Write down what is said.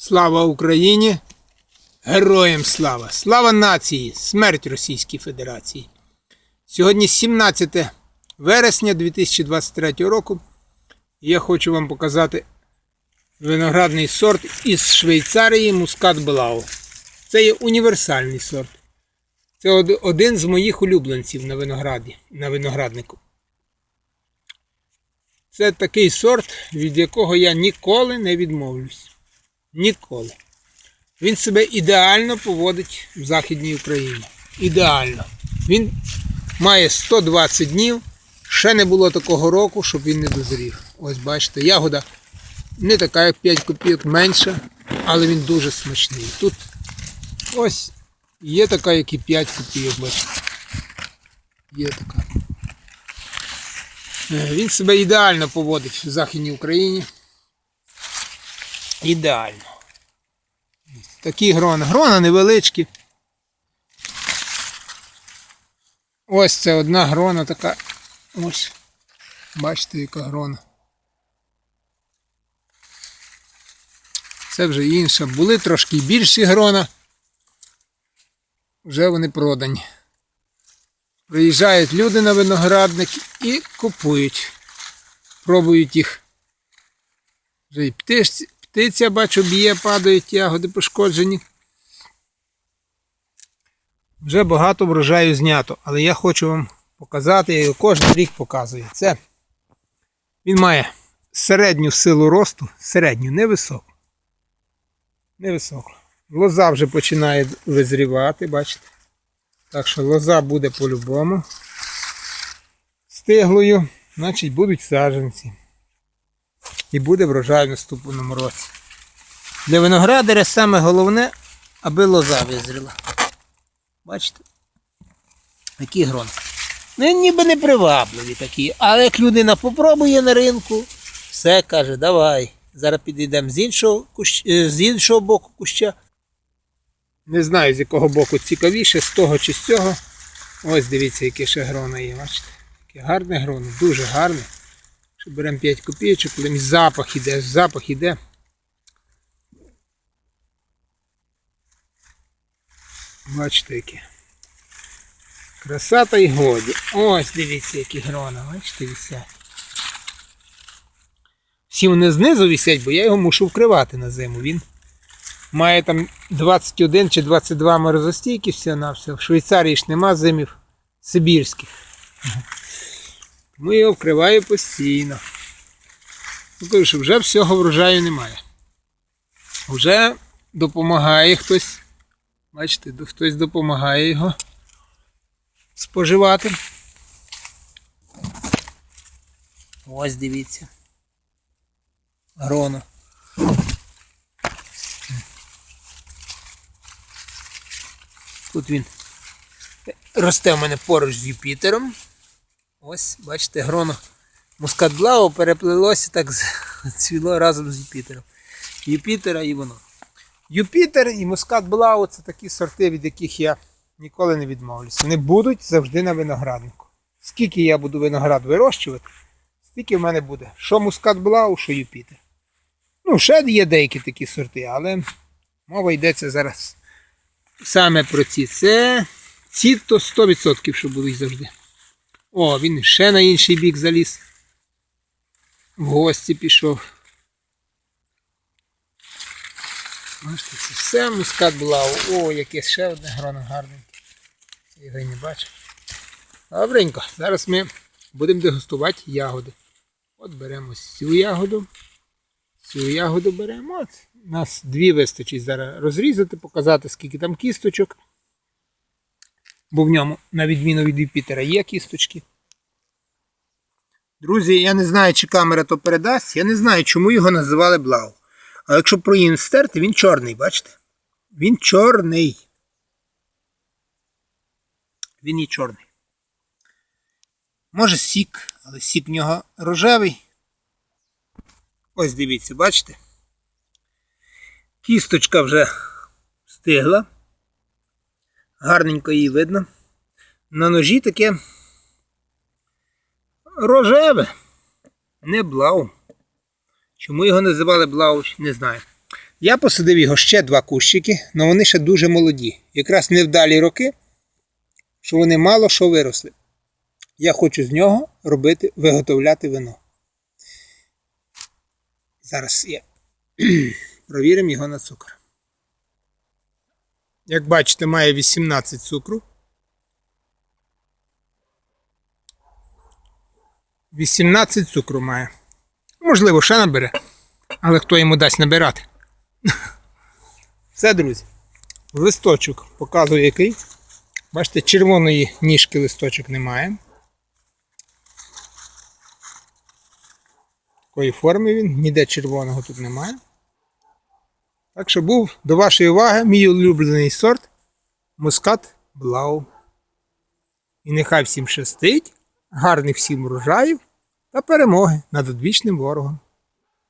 Слава Україні! Героям слава! Слава нації! Смерть Російській Федерації! Сьогодні 17 вересня 2023 року. Я хочу вам показати виноградний сорт із Швейцарії Мускат Блау. Це є універсальний сорт. Це один з моїх улюбленців на винограді, на винограднику. Це такий сорт, від якого я ніколи не відмовлюсь. Ніколи. Він себе ідеально поводить в Західній Україні. Ідеально. Він має 120 днів. Ще не було такого року, щоб він не дозрів. Ось бачите, ягода не така, як 5 копійок, менша, але він дуже смачний. Тут ось є така, як і 5 копійок, бачите. Є така. Е, Він себе ідеально поводить в Західній Україні. Ідеально. Такі грона. Грона невеличкі. Ось це одна грона така. Ось. Бачите, яка грона. Це вже інша. Були трошки більші грона. Вже вони продані. Приїжджають люди на виноградник і купують. Пробують їх. Вже і птиць, птиця, бачу, б'є, падають ягоди пошкоджені. Вже багато врожаю знято, але я хочу вам показати, я його кожен рік показую. Це він має середню силу росту, середню, невисоку. Невисоку. Лоза вже починає визрівати, бачите. Так що лоза буде по-любому. Стиглою, значить будуть саджанці. І буде врожай в наступному році. Для виноградаря саме головне, аби лоза визріла. Бачите? Такі грони. Ну, ніби не привабливі такі, але як людина попробує на ринку, все каже, давай. Зараз підійдемо з іншого, кущ... е, з іншого боку куща. Не знаю, з якого боку цікавіше, з того чи з цього. Ось дивіться, яке ще грона є, бачите? Яке гарне гроно, дуже гарне. Беремо 5 копійочок, коли запах іде, запах іде. Бачите, яке. Краса та й годі. Ось дивіться, які грона, бачите, висять. Всі вони знизу висять, бо я його мушу вкривати на зиму. Він має там 21 чи 22 морозостійки все на все. В Швейцарії ж нема зимів сибірських. Я його вкриваю постійно. Ну, кажу, що вже всього врожаю немає. Вже допомагає хтось. Бачите, хтось допомагає його споживати. Ось дивіться. Гроно. Тут він росте в мене поруч з Юпітером. Ось, бачите, гроно Мускатблау переплилося так цвіло разом з Юпітером. Юпітера і воно. Юпітер і Мускатблау це такі сорти, від яких я ніколи не відмовлюся. Вони будуть завжди на винограднику. Скільки я буду виноград вирощувати, стільки в мене буде. Що Мускатблау, що Юпітер. Ну, ще є деякі такі сорти, але мова йдеться зараз саме про ці. Це ці то 100%, що будуть завжди. О, він ще на інший бік заліз. В гості пішов. Бачите, це все мускат блау. О, яке ще одне гроно гарненьке. Я його й не бачив. Добренько. Зараз ми будемо дегустувати ягоди. От беремо цю ягоду. Цю ягоду беремо. От. У нас дві вистачить зараз розрізати, показати, скільки там кісточок. Бо в ньому, на відміну від Юпітера, є кісточки. Друзі, я не знаю, чи камера то передасть. Я не знаю, чому його називали Блау. А якщо проїм стерти, він чорний, бачите? Він чорний. Він і чорний. Може сік, але сік в нього рожевий. Ось дивіться, бачите? Кісточка вже стигла. Гарненько її видно. На ножі таке рожеве, не блау. Чому його називали блау, не знаю. Я посадив його ще два кущики, але вони ще дуже молоді. Якраз невдалі роки, що вони мало що виросли. Я хочу з нього робити, виготовляти вино. Зараз я провіримо його на цукор. Як бачите, має 18 цукру. 18 цукру має. Можливо, ще набере. Але хто йому дасть набирати? Все, друзі. Листочок показую який. Бачите, червоної ніжки листочок немає. Такої форми він, ніде червоного тут немає. Так що був до вашої уваги мій улюблений сорт Мускат Блау. І нехай всім щастить, гарних всім врожаїв та перемоги над одвічним ворогом.